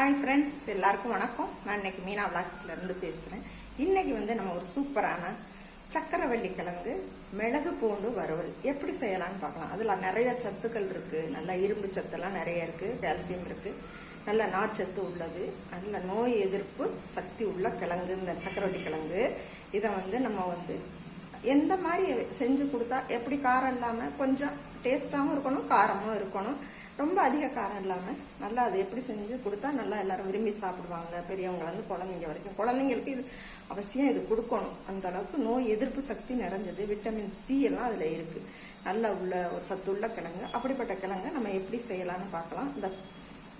Hi friends எல்லாருக்கும் வணக்கம். நான் இன்னைக்கு மீனா விளாக்ஸ்லேருந்து பேசுகிறேன் இன்றைக்கி வந்து நம்ம ஒரு சூப்பரான சக்கரவள்ளி கிழங்கு மிளகு பூண்டு வறுவல். எப்படி செய்யலாம்னு பார்க்கலாம். அதில் நிறைய சத்துக்கள் இருக்குது நல்ல இரும்பு சத்துலாம் நிறைய இருக்குது கால்சியம் இருக்குது நல்ல நார்ச்சத்து உள்ளது. நல்ல நோய் எதிர்ப்பு சக்தி உள்ள கிழங்கு இந்த சக்கரவள்ளி கிழங்கு. இதை வந்து நம்ம வந்து எந்த மாதிரி செஞ்சு கொடுத்தா எப்படி காரம் இல்லாமல் கொஞ்சம் டேஸ்ட்டாகவும் இருக்கணும் காரமும் இருக்கணும். ரொம்ப அதிக காரம் இல்லாமல் நல்லா அது எப்படி செஞ்சு கொடுத்தா நல்லா எல்லாரும் விரும்பி சாப்பிடுவாங்க. பெரியவங்கலேருந்து குழந்தைங்க வரைக்கும். குழந்தைங்களுக்கு இது அவசியம் இது கொடுக்கணும். அந்த அளவுக்கு நோய் எதிர்ப்பு சக்தி நிறைஞ்சது. விட்டமின் சி எல்லாம் அதில் இருக்குது நல்ல உள்ள ஒரு சத்துள்ள கிழங்கு. அப்படிப்பட்ட கிழங்கு நம்ம எப்படி செய்யலாம்னு பார்க்கலாம். இந்த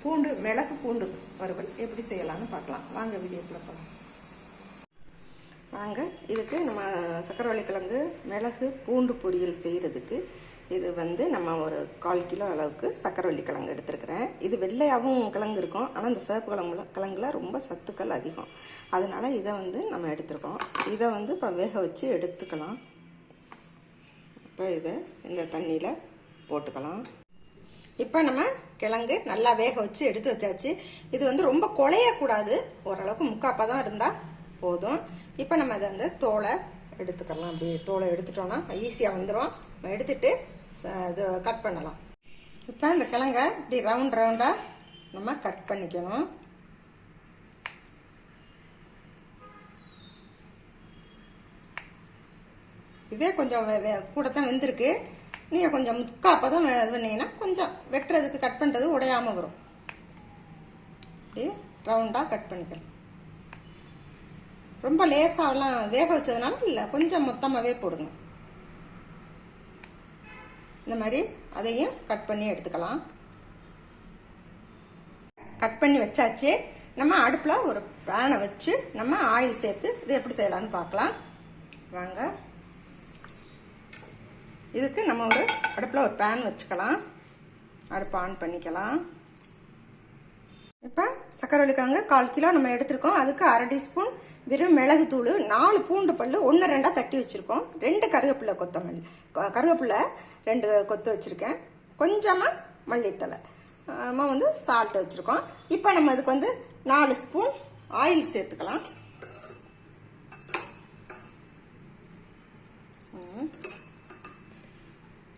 பூண்டு மிளகு பூண்டு வறுவல் எப்படி செய்யலாம்னு பார்க்கலாம். வாங்க வீடியோக்குள்ள போகலாம் வாங்க இதுக்கு நம்ம சக்கரவள்ளி கிழங்கு மிளகு பூண்டு பொரியல் செய்கிறதுக்கு இது வந்து நம்ம ஒரு கால் கிலோ அளவுக்கு சக்கரவள்ளி கிழங்கு எடுத்துருக்கிறேன். இது வெள்ளையாகவும் கிழங்கு இருக்கும். ஆனால் இந்த சிவப்பு கிழங்குல கிழங்குல ரொம்ப சத்துக்கள் அதிகம். அதனால் இதை வந்து நம்ம எடுத்துருக்கோம். இதை வந்து இப்போ வேக வச்சு எடுத்துக்கலாம். இப்போ இதை இந்த தண்ணியில் போட்டுக்கலாம். இப்போ நம்ம கிழங்கு நல்லா வேக வச்சு எடுத்து வச்சாச்சு. இது வந்து ரொம்ப குழையக்கூடாது. ஓரளவுக்கு முக்காப்பாக தான் இருந்தால் போதும். இப்போ நம்ம அதை வந்து தோலை எடுத்துக்கலாம். அப்படி தோலை எடுத்துட்டோம்னா ஈஸியாக வந்துடும் நம்ம எடுத்துட்டு இது கட் பண்ணலாம். இப்போ இந்த கிழங்கை இப்படி ரவுண்ட் ரவுண்டாக நம்ம கட் பண்ணிக்கணும். இதே கொஞ்சம் கூட தான் வெந்திருக்கு. நீங்கள் கொஞ்சம் முக்காப்பாக தான் இது பண்ணிங்கன்னா கொஞ்சம் வெட்டுறதுக்கு கட் பண்ணுறது உடையாமல் வரும். இப்படி ரவுண்டாக கட் பண்ணிக்கலாம். ரொம்ப லேசாகலாம் வேக வச்சதுனால இல்லை கொஞ்சம் மொத்தமாகவே போடுங்க. இந்த மாதிரி அதையும் கட் பண்ணி எடுத்துக்கலாம். கட் பண்ணி வச்சாச்சு. நம்ம அடுப்பில் ஒரு பேனை வச்சு நம்ம ஆயில் சேர்த்து இது எப்படி செய்யலாம்னு பார்க்கலாம். வாங்க. இதுக்கு நம்ம ஒரு அடுப்பில் ஒரு பேன் வச்சுக்கலாம். அடுப்பு ஆன் பண்ணிக்கலாம். இப்போ சக்கரவள்ளி கிழங்கு கால் கிலோ நம்ம எடுத்திருக்கோம். அதுக்கு அரை டீஸ்பூன் வெறும் மிளகு தூள் நாலு பூண்டு பல் ஒன்று ரெண்டாக தட்டி வச்சுருக்கோம். ரெண்டு கருவேப்பிலை கொத்தமல்லி. க- கருவேப்பிலை ரெண்டு கொத்து வச்சுருக்கேன். கொஞ்சமாக மல்லித்தலை வந்து சால்ட் வச்சுருக்கோம். இப்போ நம்ம இதுக்கு வந்து நாலு ஸ்பூன் ஆயில் சேர்த்துக்கலாம்.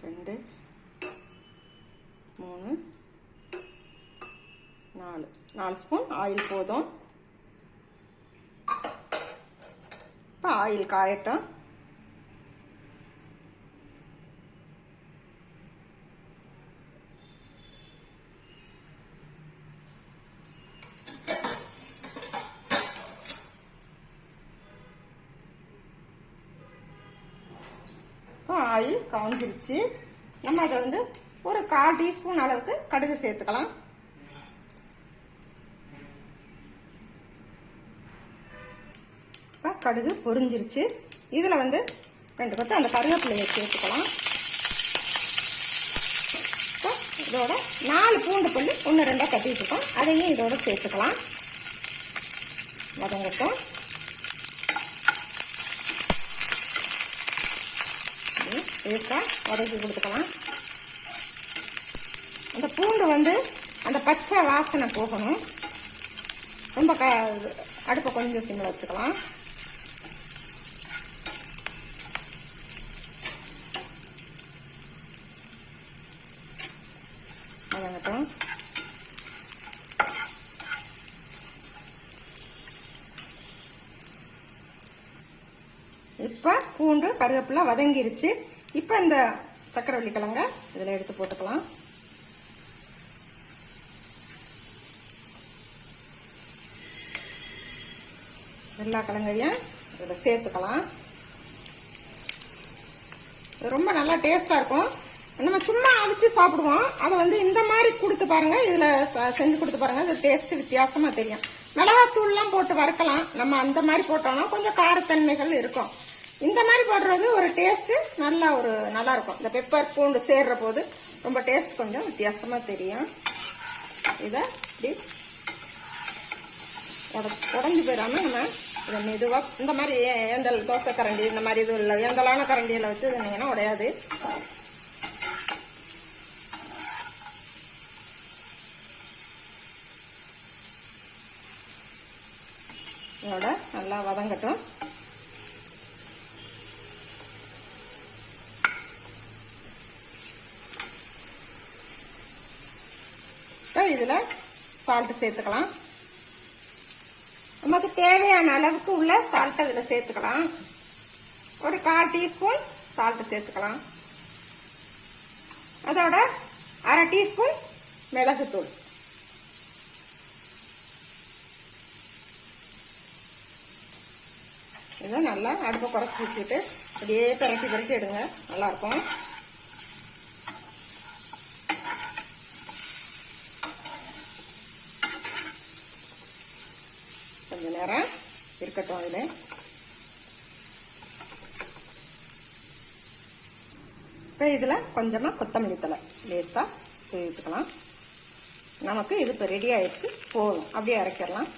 ரெண்டு மூணு நாலு. நாலு ஸ்பூன் ஆயில் போதும். இப்போ ஆயில் காயட்டும். ஆயில் காஞ்சிருச்சு. நம்ம அதை வந்து ஒரு கால் டீஸ்பூன் அளவுக்கு கடுகு சேர்த்துக்கலாம். இப்போ கடுகு பொரிஞ்சிருச்சு. இதில் வந்து ரெண்டு பத்து அந்த கருவேப்பிலையை சேர்த்துக்கலாம். இப்போ இதோட நாலு பூண்டு பல்லு ஒன்று ரெண்டாக கட்டிட்டுருக்கோம் அதையும் இதோட சேர்த்துக்கலாம். வதங்கட்டும். வேஸ்ட்டாக வதக்கி கொடுத்துக்கலாம். அந்த பூண்டு வந்து அந்த பச்சை வாசனை போகணும். ரொம்ப க அடுப்பை கொஞ்சம் சிம்மில் வச்சுக்கலாம். வதங்கட்டும். இப்போ பூண்டு கருவேப்பிலை வதங்கிருச்சு. இப்போ இந்த சக்கரவள்ளி கிழங்க இதில் எடுத்து போட்டுக்கலாம். எல்லா கிழங்கையும் இதில் சேர்த்துக்கலாம். இது ரொம்ப நல்லா டேஸ்ட்டாக இருக்கும். நம்ம சும்மா அவிச்சு சாப்பிடுவோம். அதை வந்து இந்த மாதிரி கொடுத்து பாருங்க. இதில் செஞ்சு கொடுத்து பாருங்க. அது டேஸ்ட் வித்தியாசமாக தெரியும். மிளகாத்தூள்லாம் போட்டு வறுக்கலாம். நம்ம அந்த மாதிரி போட்டோம்னா கொஞ்சம் காரத்தன்மைகள் இருக்கும். இந்த மாதிரி போடுறது ஒரு டேஸ்ட்டு நல்லா ஒரு நல்லா இருக்கும் இந்த பெப்பர் பூண்டு சேர்ற போது ரொம்ப டேஸ்ட் கொஞ்சம் வித்தியாசமாக தெரியும். இதை இப்படி உடஞ்சி போயிடாம நம்ம இதை மெதுவாக இந்த மாதிரி ஏந்தல் தோசை கரண்டி இந்த மாதிரி இது இல்லை ஏந்தலான கரண்டியில் வச்சு இருந்தீங்கன்னா உடையாது. இதோட நல்லா வதங்கட்டும். இதில் சால்ட்டு சேர்த்துக்கலாம். நமக்கு தேவையான அளவுக்கு உள்ள சால்ட்டை இதில் சேர்த்துக்கலாம். ஒரு கால் டீஸ்பூன் சால்ட்டு சேர்த்துக்கலாம். அதோட அரை டீஸ்பூன் மிளகுத்தூள் இதை நல்லா அடுப்பை குறைச்சி வச்சுட்டு அப்படியே பிரட்டி பிரட்டி எடுங்க. நல்லாயிருக்கும் கொஞ்ச நேரம் இருக்கட்டும் அதில். இப்போ இதில் கொஞ்சமாக கொத்தமல்லி தலை லேஸாக தூவிட்டுக்கலாம் நமக்கு இது இப்போ ரெடி ஆயிடுச்சு. போதும். அப்படியே இறக்கிடலாம்